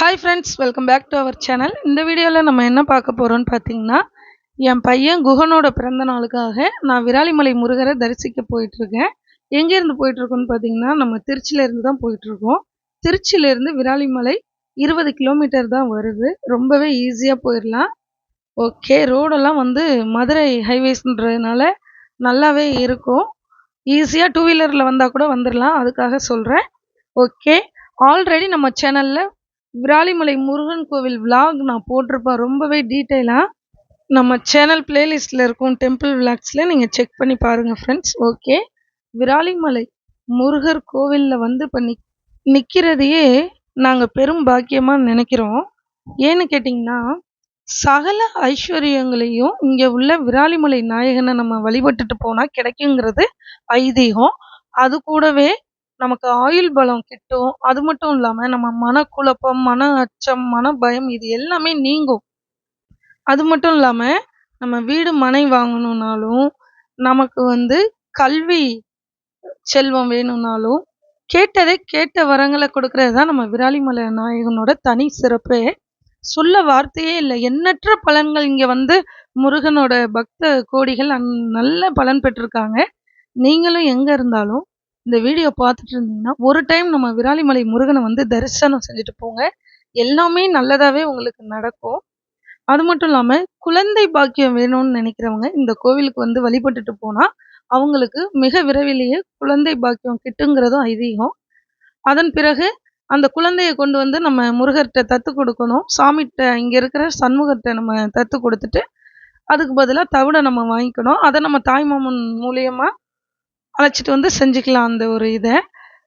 Hi friends welcome back to our channel இந்த வீடியோவில் நம்ம என்ன பார்க்க போகிறோம்னு பார்த்தீங்கன்னா என் பையன் குஹனோட பிறந்த நாளுக்காக நான் விராலிமலை முருகரை தரிசிக்க போயிட்டுருக்கேன். எங்கேருந்து போயிட்டுருக்கோன்னு பார்த்தீங்கன்னா நம்ம திருச்சியிலேருந்து தான் போயிட்டுருக்கோம். திருச்சியிலேருந்து விராலிமலை இருபது கிலோமீட்டர் தான் வருது. ரொம்பவே ஈஸியாக போயிடலாம். ஓகே ரோடெல்லாம் வந்து மதுரை ஹைவேஸ்ன்றதுனால நல்லாவே இருக்கும். ஈஸியாக டூ வீலரில் வந்தால் கூட வந்துடலாம். அதுக்காக சொல்கிறேன் ஓகே ஆல்ரெடி நம்ம சேனலில் விராலிமலை முருகன் கோவில் விலாக் நான் போட்டிருப்பேன். ரொம்பவே டீட்டெயிலாக நம்ம சேனல் பிளேலிஸ்ட்டில் இருக்கும் டெம்பிள் விளாக்ஸில் நீங்கள் செக் பண்ணி பாருங்கள் ஃப்ரெண்ட்ஸ் ஓகே விராலிமலை முருகர் கோவிலில் வந்து இப்போ நிக் நிற்கிறதையே நாங்கள் பெரும் பாக்கியமாக நினைக்கிறோம். ஏன்னு கேட்டிங்கன்னா சகல ஐஸ்வர்யங்களையும் இங்கே உள்ள விராலிமலை நாயகனை நம்ம வழிபட்டுட்டு போனால் கிடைக்குங்கிறது ஐதீகம். அது கூடவே நமக்கு ஆயுள் பலம் கிட்டும். அது மட்டும் இல்லாமல் நம்ம மனக்குழப்பம் மன அச்சம் மன பயம் இது எல்லாமே நீங்கும். அது மட்டும் இல்லாமல் நம்ம வீடு மனை வாங்கணுன்னாலும் நமக்கு வந்து கல்வி செல்வம் வேணும்னாலும் கேட்டதை கேட்ட வரங்களை கொடுக்கறது தான் நம்ம விராலிமலை நாயகனோட தனி சிறப்பே. சொல்ல வார்த்தையே இல்லை. எண்ணற்ற பலன்கள் இங்கே வந்து முருகனோட பக்த கோடிகள் அந் நல்ல பலன் பெற்றிருக்காங்க. நீங்களும் எங்கே இருந்தாலும் இந்த வீடியோ பார்த்துட்டு இருந்தீங்கன்னா ஒரு டைம் நம்ம விராலிமலை முருகனை வந்து தரிசனம் செஞ்சுட்டு போங்க. எல்லாமே நல்லதாகவே உங்களுக்கு நடக்கும். அது மட்டும் இல்லாமல் குழந்தை பாக்கியம் வேணும்னு நினைக்கிறவங்க இந்த கோவிலுக்கு வந்து வழிபட்டுட்டு போனால் அவங்களுக்கு மிக விரைவிலேயே குழந்தை பாக்கியம் கிட்டுங்கிறதும் ஐதீகம். அதன் பிறகு அந்த குழந்தையை கொண்டு வந்து நம்ம முருகர்கிட்ட தத்து கொடுக்கணும். சாமிகிட்ட இங்கே இருக்கிற சண்முகர்கிட்ட நம்ம தத்து கொடுத்துட்டு அதுக்கு பதிலாக தவிடை நம்ம வாங்கிக்கணும். அதை நம்ம தாய்மாமன் மூலியமாக அழைச்சிட்டு வந்து செஞ்சுக்கலாம் அந்த ஒரு இதை.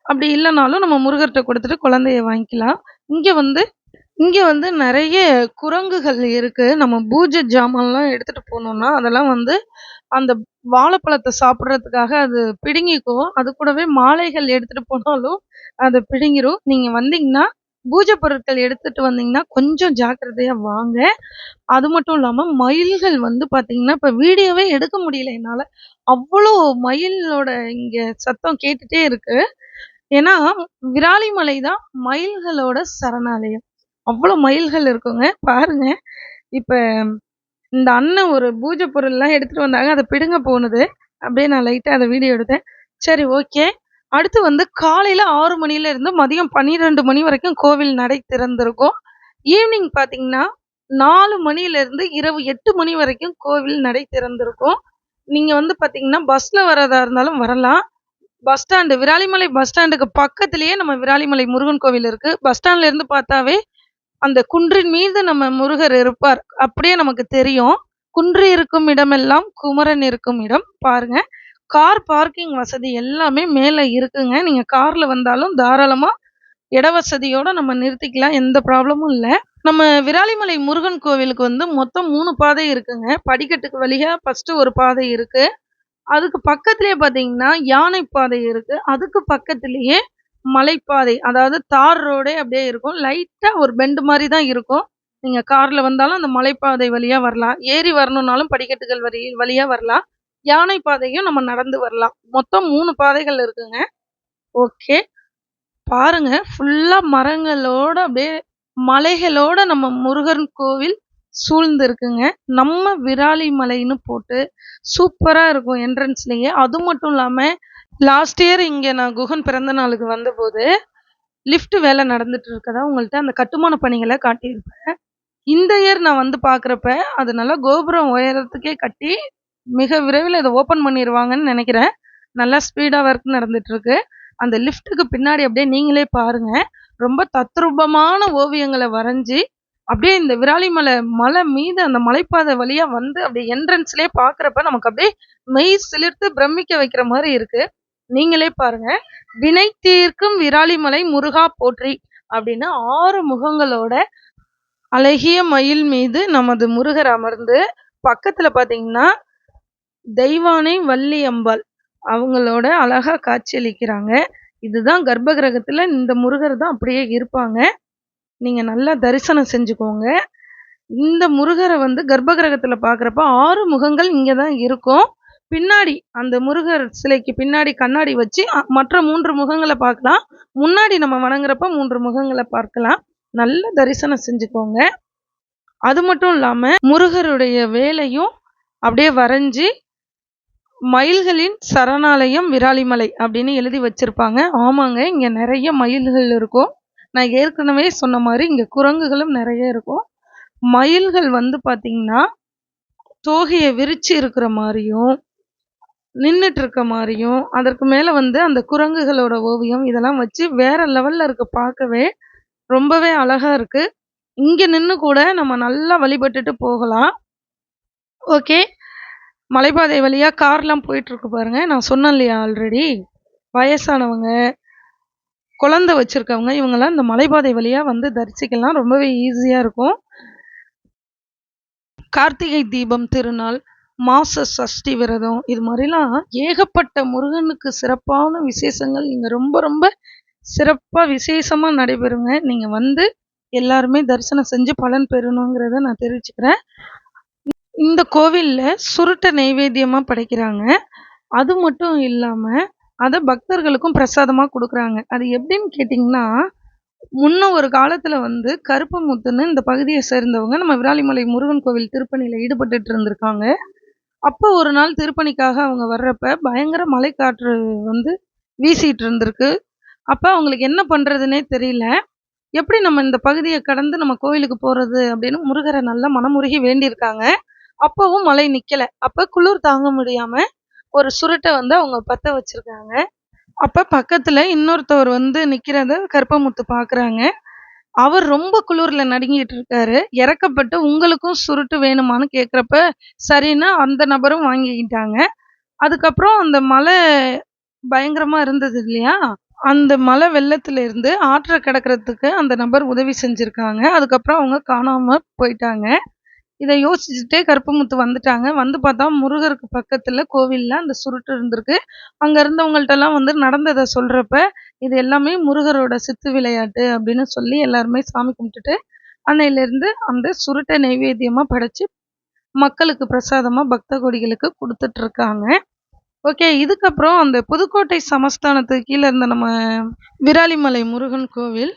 அப்படி இல்லைனாலும் நம்ம முருகர்கிட்ட கொடுத்துட்டு குழந்தைய வாங்கிக்கலாம். இங்கே வந்து இங்கே வந்து நிறைய குரங்குகள் இருக்குது நம்ம பூஜை ஜாமான்லாம் எடுத்துகிட்டு போனோம்னா அதெல்லாம் வந்து அந்த வாழைப்பழத்தை சாப்பிட்றதுக்காக அது பிடுங்கிக்கும். அது கூடவே மாலைகள் எடுத்துகிட்டு போனாலும் அது பிடுங்கிரும். நீங்கள் வந்தீங்கன்னா பூஜை பொருட்கள் எடுத்துட்டு வந்தீங்கன்னா கொஞ்சம் ஜாக்கிரதையா வாங்க. அது மட்டும் இல்லாம மயில்கள் வந்து பாத்தீங்கன்னா இப்ப வீடியோவே எடுக்க முடியல என்னால. அவ்வளோ மயிலோட இங்க சத்தம் கேட்டுட்டே இருக்கு. ஏன்னா விராலிமலை தான் மயில்களோட சரணாலயம். அவ்வளோ மயில்கள் இருக்குங்க. பாருங்க. இப்ப இந்த அண்ணன் ஒரு பூஜை பொருள்லாம் எடுத்துட்டு வந்தாங்க. அதை பிடுங்க போனது. அப்படியே நான் லைட்டாக அதை வீடியோ எடுத்தேன். சரி ஓகே. அடுத்து வந்து காலையில ஆறு மணில இருந்து மதியம் பன்னிரெண்டு மணி வரைக்கும் கோவில் நடை திறந்திருக்கும். ஈவினிங் பார்த்தீங்கன்னா நாலு மணில இருந்து இரவு எட்டு மணி வரைக்கும் கோவில் நடை திறந்திருக்கும். நீங்க வந்து பாத்தீங்கன்னா பஸ்ல வரதா இருந்தாலும் வரலாம். பஸ் ஸ்டாண்டு விராலிமலை பஸ் ஸ்டாண்டுக்கு பக்கத்துலேயே நம்ம விராலிமலை முருகன் கோவில் இருக்கு. பஸ் ஸ்டாண்ட்ல இருந்து பார்த்தாவே அந்த குன்றின் மீது நம்ம முருகர் இருப்பார். அப்படியே நமக்கு தெரியும். குன்று இருக்கும் இடமெல்லாம் குமரன் இருக்கும் இடம். பாருங்க. கார் பார்க்கிங் வசதி எல்லாமே மேலே இருக்குங்க. நீங்க கார்ல வந்தாலும் தாராளமா இட வசதியோட நம்ம நிறுத்திக்கலாம். எந்த ப்ராப்ளமும் இல்லை. நம்ம விராலிமலை முருகன் கோவிலுக்கு வந்து மொத்தம் மூணு பாதை இருக்குங்க. படிக்கட்டுக்கு வழியா ஃபர்ஸ்ட் ஒரு பாதை இருக்கு. அதுக்கு பக்கத்துலேயே பார்த்தீங்கன்னா யானை பாதை இருக்கு. அதுக்கு பக்கத்துலேயே மலைப்பாதை அதாவது தார் ரோடே அப்படியே இருக்கும். லைட்டா ஒரு பெண்டு மாதிரி தான் இருக்கும். நீங்க கார்ல வந்தாலும் அந்த மலைப்பாதை வழியா வரலாம். ஏறி வரணும்னாலும் படிக்கட்டுகள் வழி வழியா வரலாம். யானை பாதையும் நம்ம நடந்து வரலாம். மொத்தம் மூணு பாதைகள் இருக்குங்க. ஓகே பாருங்க ஃபுல்லா மரங்களோட அப்படியே மலைகளோட நம்ம முருகன் கோவில் சூழ்ந்து இருக்குங்க நம்ம விராலி மலைன்னு போட்டு சூப்பராக இருக்கும் என்ட்ரன்ஸ்லேயே அது மட்டும் இல்லாமல் லாஸ்ட் இயர் இங்கே நான் குகன் பிறந்த நாளுக்கு வந்தபோது லிஃப்ட் வேலை நடந்துட்டு இருக்கதா உங்கள்கிட்ட அந்த கட்டுமான பணிகளை காட்டியிருப்பேன். இந்த இயர் நான் வந்து பார்க்குறப்ப அது நல்லா கோபுரம் உயரத்துக்கே கட்டி மிக விரைவில் இதை ஓப்பன் பண்ணிடுவாங்கன்னு நினைக்கிறேன். நல்லா ஸ்பீடாக ஒர்க் நடந்துட்டு அந்த லிஃப்ட்டுக்கு பின்னாடி அப்படியே நீங்களே பாருங்கள் ரொம்ப தத்ரூபமான ஓவியங்களை வரைஞ்சி அப்படியே இந்த விராலிமலை மலை மீது அந்த மலைப்பாதை வழியாக வந்து அப்படியே என்ட்ரன்ஸ்லேயே பார்க்குறப்ப நமக்கு அப்படியே மெய் சிலிர்த்து பிரமிக்க வைக்கிற மாதிரி இருக்குது நீங்களே பாருங்க. வினை தீர்க்கும் விராலிமலை முருகா போற்றி அப்படின்னு ஆறு முகங்களோட அழகிய மயில் மீது நமது முருகர் அமர்ந்து பக்கத்தில் பார்த்தீங்கன்னா தெய்வானை வள்ளி அம்பாள் அவங்களோட அழகா காட்சியளிக்கிறாங்க. இதுதான் கர்ப்ப கிரகத்துல இந்த முருகர் தான் அப்படியே இருப்பாங்க. நீங்க நல்லா தரிசனம் செஞ்சுக்கோங்க. இந்த முருகரை வந்து கர்ப்ப கிரகத்துல பாக்குறப்ப ஆறு முகங்கள் இங்கே தான் இருக்கும். பின்னாடி அந்த முருகர் சிலைக்கு பின்னாடி கண்ணாடி வச்சு மற்ற மூன்று முகங்களை பார்க்கலாம். முன்னாடி நம்ம வணங்குறப்ப மூன்று முகங்களை பார்க்கலாம். நல்ல தரிசனம் செஞ்சுக்கோங்க. அது மட்டும் இல்லாமல் முருகருடைய வேலையும் அப்படியே வரைஞ்சி மயில்களின் சரணாலயம் விராலிமலை அப்படின்னு எழுதி வச்சிருப்பாங்க. ஆமாங்க இங்கே நிறைய மயில்கள் இருக்கும். நான் ஏற்கனவே சொன்ன மாதிரி இங்கே குரங்குகளும் நிறைய இருக்கும். மயில்கள் வந்து பார்த்தீங்கன்னா தோகையை விரிச்சு இருக்கிற மாதிரியும் நின்றுட்டு இருக்க மாதிரியும் அதற்கு மேலே வந்து அந்த குரங்குகளோட ஓவியம் இதெல்லாம் வச்சு வேற லெவலில் இருக்க பார்க்கவே. ரொம்பவே அழகாக இருக்குது இங்கே நின்று கூட நம்ம நல்லா வழிபட்டுட்டு போகலாம். ஓகே? மலைப்பாதை வழியாக கார்லாம் போயிட்டுருக்கு பாருங்க. நான் சொன்னேன் இல்லையா ஆல்ரெடி வயசானவங்க குழந்த வச்சுருக்கவங்க இவங்கெல்லாம் இந்த மலைப்பாதை வழியாக வந்து தரிசிக்கலாம். ரொம்பவே ஈஸியாக இருக்கும். கார்த்திகை தீபம் திருநாள் மாச சஷ்டி விரதம் இது மாதிரிலாம் ஏகப்பட்ட முருகனுக்கு சிறப்பான விசேஷங்கள். இங்கே ரொம்ப ரொம்ப சிறப்பாக விசேஷமாக நடைபெறுங்க. நீங்கள் வந்து எல்லாருமே தரிசனம் செஞ்சு பலன் பெறணுங்கிறத நான் தெரிவிச்சுக்கிறேன். இந்த கோவிலில் சுருட்டை நைவேத்தியமாக படைக்கிறாங்க. அது மட்டும் இல்லாமல் அதை பக்தர்களுக்கும் பிரசாதமாக கொடுக்குறாங்க. அது எப்படின்னு கேட்டிங்கன்னா முன்ன ஒரு காலத்தில் வந்து கருப்பு முத்துன்னு இந்த பகுதியை சேர்ந்தவங்க நம்ம விராலிமலை முருகன் கோவில் திருப்பணியில் ஈடுபட்டுட்டு இருந்திருக்காங்க. அப்போ ஒரு நாள் திருப்பணிக்காக அவங்க வர்றப்ப பயங்கர மழைக்காற்று வந்து வீசிகிட்டு இருந்திருக்கு. அப்போ அவங்களுக்கு என்ன பண்ணுறதுனே தெரியல. எப்படி நம்ம இந்த பகுதியை கடந்து நம்ம கோவிலுக்கு போகிறது அப்படின்னு முருகரை நல்லா மனமுருகி வேண்டியிருக்காங்க. அப்போவும் மழை நிற்கலை அப்போ குளிர் தாங்க முடியாமல் ஒரு சுருட்டை வந்து அவங்க பற்ற வச்சுருக்காங்க. அப்போ பக்கத்தில் இன்னொருத்தவர் வந்து நிற்கிறத கற்பமுத்து பார்க்குறாங்க அவர் ரொம்ப குளிரில் நடுங்கிட்டு இருக்காரு. இறக்கப்பட்டு உங்களுக்கும் சுருட்டு வேணுமான்னு கேட்குறப்ப சரின்னு அந்த நபரும் வாங்கிக்கிட்டாங்க. அதுக்கப்புறம் அந்த மழை பயங்கரமாக இருந்தது இல்லையா? அந்த மலை வெள்ளத்துல இருந்து ஆற்றை கிடக்கிறதுக்கு அந்த நபர் உதவி செஞ்சுருக்காங்க. அதுக்கப்புறம் அவங்க காணாமல் போயிட்டாங்க. இதை யோசிச்சுட்டே கருப்பமுத்து வந்துட்டாங்க. வந்து பார்த்தா முருகருக்கு பக்கத்தில் கோவிலில் அந்த சுருட்டு இருந்திருக்கு. அங்கே இருந்தவங்கள்ட்டெல்லாம் வந்து நடந்ததை சொல்கிறப்ப இது எல்லாமே முருகரோட சித்து விளையாட்டு அப்படின்னு சொல்லி எல்லாருமே சாமி கும்பிட்டுட்டு அன்னையிலேருந்து அந்த சுருட்டை நைவேத்தியமாக படைச்சி மக்களுக்கு பிரசாதமாக பக்த கொடிகளுக்கு கொடுத்துட்ருக்காங்க. ஓகே இதுக்கப்புறம் அந்த புதுக்கோட்டை சமஸ்தானத்துக்கு கீழே இருந்த நம்ம விராலிமலை முருகன் கோவில்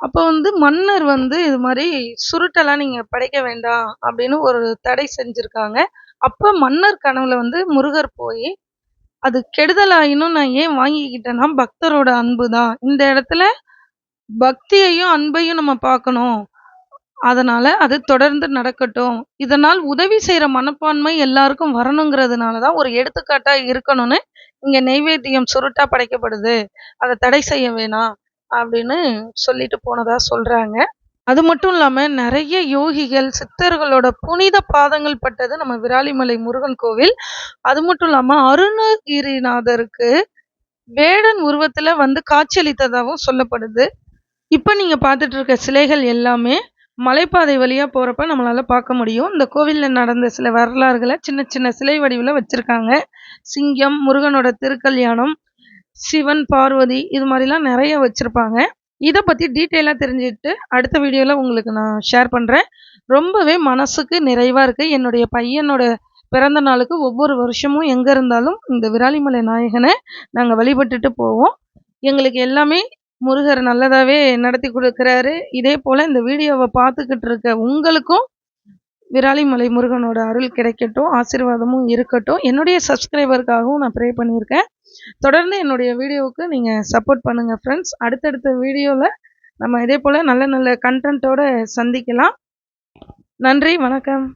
அப்போ வந்து மன்னர் வந்து இது மாதிரி சுருட்டெல்லாம் நீங்கள் படைக்க வேண்டாம் அப்படின்னு ஒரு தடை செஞ்சுருக்காங்க. அப்போ மன்னர் கனவுல வந்து முருகர் போய் அது கெடுதலாயினும் நான் ஏன் வாங்கிக்கிட்டேன்னா பக்தரோட அன்பு தான் இந்த இடத்துல பக்தியையும் அன்பையும் நம்ம பார்க்கணும். அதனால அது தொடர்ந்து நடக்கட்டும். இதனால் உதவி செய்யற மனப்பான்மை எல்லாருக்கும் வரணுங்கிறதுனால தான் ஒரு எடுத்துக்காட்டா இருக்கணும்னு இங்க நெய்வேத்தியம் சுருட்டா படைக்கப்படுது. அதை தடை செய்ய வேணாம். அப்படின்னு சொல்லிட்டு போனதா சொல்கிறாங்க அது மட்டும் இல்லாமல் நிறைய யோகிகள் சித்தர்களோட புனித பாதங்கள் பட்டது நம்ம விராலிமலை முருகன் கோவில். அது மட்டும் இல்லாமல் அருணகிரிநாதருக்கு வேடன் உருவத்தில் வந்து காட்சியளித்ததாகவும் சொல்லப்படுது. இப்போ நீங்கள் பார்த்துட்டு இருக்க சிலைகள் எல்லாமே மலைப்பாதை வழியாக போகிறப்ப நம்மளால் பார்க்க முடியும். இந்த கோவிலில் நடந்த சில வரலாறுகளை சின்ன சின்ன சிலை வடிவில் வச்சுருக்காங்க. சிங்கம் முருகனோட திருக்கல்யாணம் சிவன் பார்வதி இது மாதிரிலாம் நிறைய வச்சுருப்பாங்க. இதை பற்றி டீட்டெயிலாக தெரிஞ்சுக்கிட்டு அடுத்த வீடியோவில் உங்களுக்கு நான் ஷேர் பண்ணுறேன் ரொம்பவே மனசுக்கு நிறைவாக இருக்குது என்னுடைய பையனோட பிறந்த நாளுக்கு ஒவ்வொரு வருஷமும் எங்கே இருந்தாலும் இந்த விராலிமலை நாயகனை நாங்கள் வழிபட்டுட்டு போவோம். எங்களுக்கு எல்லாமே முருகர் நல்லதாகவே நடத்தி கொடுக்குறாரு. இதே போல் இந்த வீடியோவை பார்த்துக்கிட்டு இருக்க உங்களுக்கும் விராலிமலை முருகனோட அருள் கிடைக்கட்டும் ஆசீர்வாதமும் இருக்கட்டும். என்னுடைய சப்ஸ்கிரைபருக்காகவும் நான் ப்ரே பண்ணியிருக்கேன். தொடர்ந்து என்னுடைய வீடியோவுக்கு நீங்கள் சப்போர்ட் பண்ணுங்கள் ஃப்ரெண்ட்ஸ் அடுத்தடுத்த வீடியோவில் நம்ம இதே போல் நல்ல நல்ல கண்டென்ட்டோடு சந்திக்கலாம். நன்றி வணக்கம்.